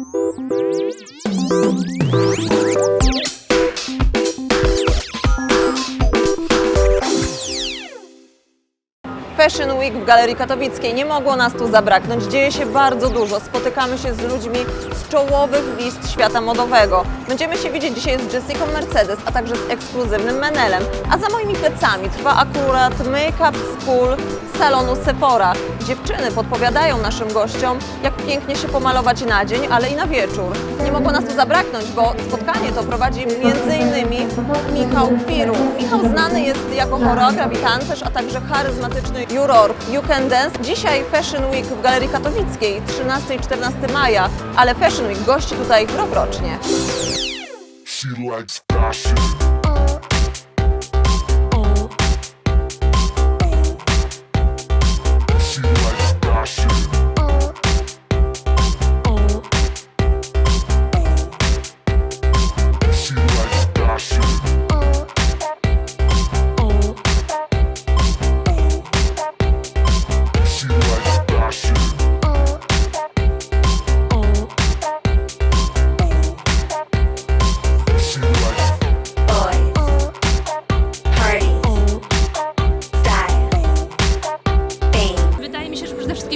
Thank you. Fashion Week w Galerii Katowickiej. Nie mogło nas tu zabraknąć. Dzieje się bardzo dużo. Spotykamy się z ludźmi z czołowych list świata modowego. Będziemy się widzieć dzisiaj z Jessica Mercedes, a także z ekskluzywnym Menelem. A za moimi plecami trwa akurat Make-up School salonu Sephora. Dziewczyny podpowiadają naszym gościom, jak pięknie się pomalować na dzień, ale i na wieczór. Nie mogło nas tu zabraknąć, bo spotkanie to prowadzi m.in. Michał Piru. Michał znany jest jako choreograf i tancerz, a także charyzmatyczny juror You Can Dance. Dzisiaj Fashion Week w Galerii Katowickiej 13 i 14 maja, ale Fashion Week gości tutaj rokrocznie. She likes fashion.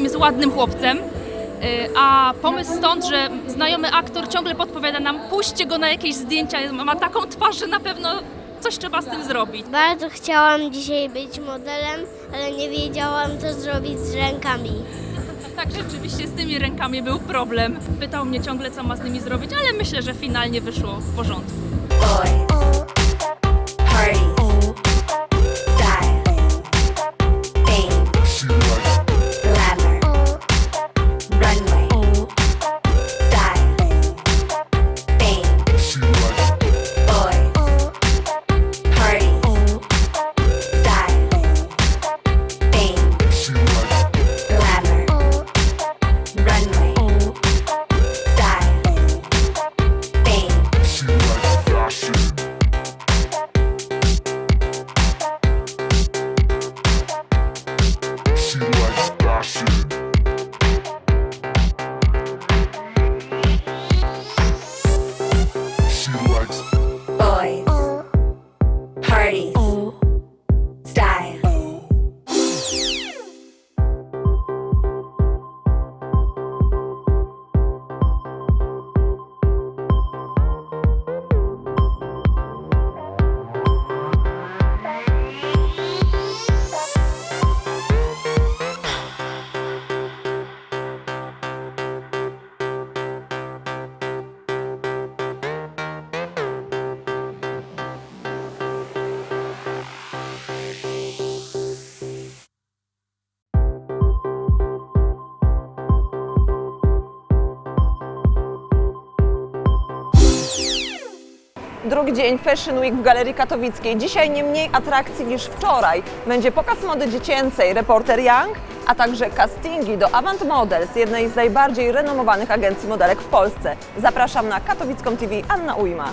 Wszystkim jest ładnym chłopcem. y, A pomysł stąd, że znajomy aktor ciągle podpowiada nam, puśćcie go na jakieś zdjęcia, ma taką twarz, że na pewno coś trzeba z tym zrobić. Bardzo chciałam dzisiaj być modelem, ale nie wiedziałam, co zrobić z rękami. Tak, rzeczywiście z tymi rękami był problem. Pytał mnie ciągle, co ma z nimi zrobić, ale myślę, że finalnie wyszło w porządku. Drugi dzień Fashion Week w Galerii Katowickiej. Dzisiaj nie mniej atrakcji niż wczoraj. Będzie pokaz mody dziecięcej Reporter Young, a także castingi do Avant Models, jednej z najbardziej renomowanych agencji modelek w Polsce. Zapraszam na Katowicką TV Anna Ujma.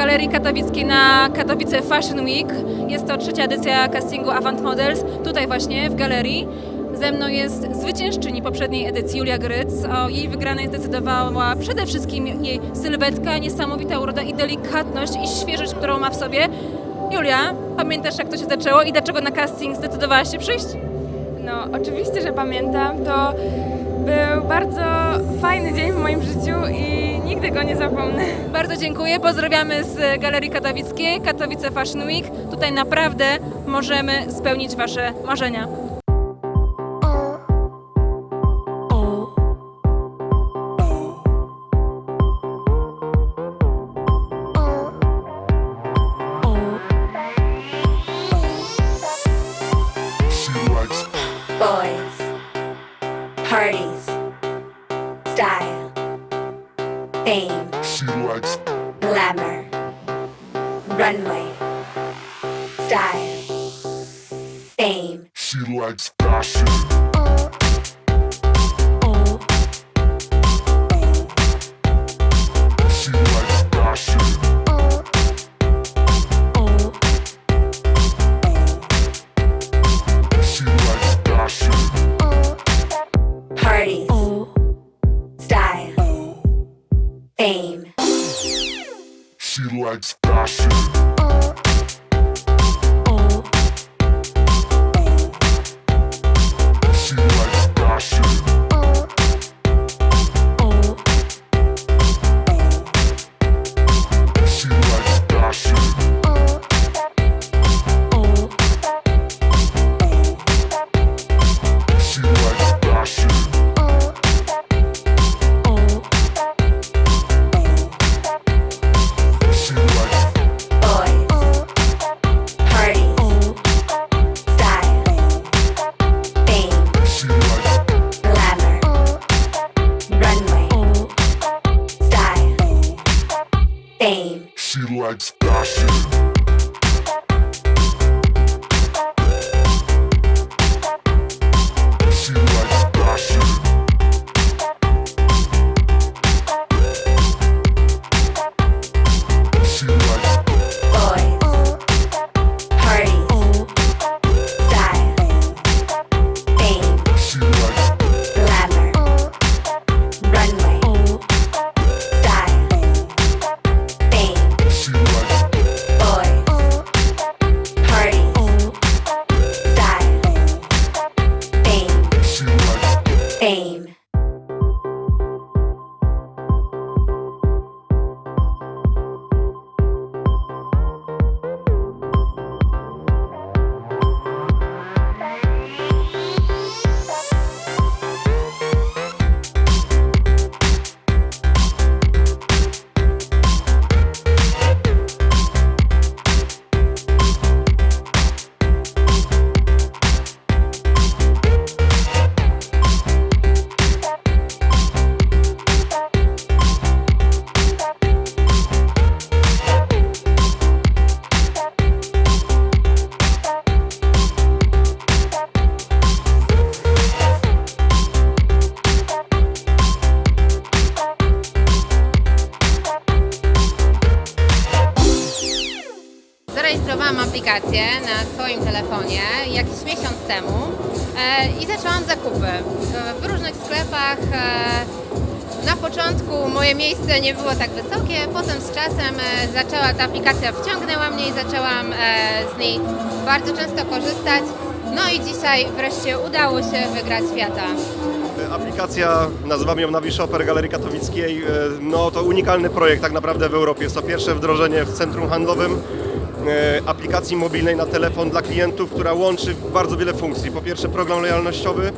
Galerii Katowickiej na Katowice Fashion Week. Jest to trzecia edycja castingu Avant Models, tutaj właśnie w galerii. Ze mną jest zwyciężczyni poprzedniej edycji Julia Gryc. O jej wygranej zdecydowała przede wszystkim jej sylwetka, niesamowita uroda i delikatność i świeżość, którą ma w sobie. Julia, pamiętasz jak to się zaczęło i dlaczego na casting zdecydowałaś się przyjść? No, oczywiście, że pamiętam. To był bardzo fajny dzień w moim życiu i nigdy go nie zapomnę. Bardzo dziękuję. Pozdrawiamy z Galerii Katowickiej, Katowice Fashion Week. Tutaj naprawdę możemy spełnić Wasze marzenia. Parties, style, fame, she likes glamour, runway, style, fame, She likes fashion. Fame, She likes fashion. Zarejestrowałam aplikację na swoim telefonie jakiś miesiąc temu e, i zaczęłam zakupy w, różnych sklepach. E, na początku moje miejsce nie było tak wysokie, potem z czasem e, zaczęła ta aplikacja wciągnęła mnie i zaczęłam z niej bardzo często korzystać. No i dzisiaj wreszcie udało się wygrać świata. Aplikacja, nazywamy ją Navi Shopper Galerii Katowickiej. No to unikalny projekt tak naprawdę w Europie. Jest to pierwsze wdrożenie w centrum handlowym aplikacji mobilnej na telefon dla klientów, która łączy bardzo wiele funkcji. Po pierwsze program lojalnościowy,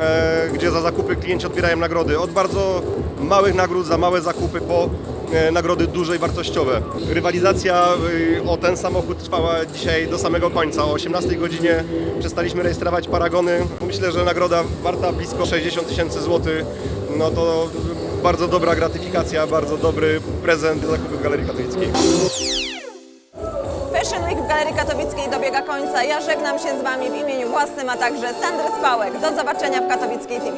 e, gdzie za zakupy klienci odbierają nagrody. Od bardzo małych nagród za małe zakupy po e, nagrody duże i wartościowe. Rywalizacja e, o ten samochód trwała dzisiaj do samego końca. O 18 godzinie przestaliśmy rejestrować paragony. Myślę, że nagroda warta blisko 60 tysięcy złotych. No to bardzo dobra gratyfikacja, bardzo dobry prezent zakupy Galerii Katowickiej. Galerii Katowickiej dobiega końca. Ja żegnam się z Wami w imieniu własnym, a także Sandry Spałek. Do zobaczenia w Katowickiej TV.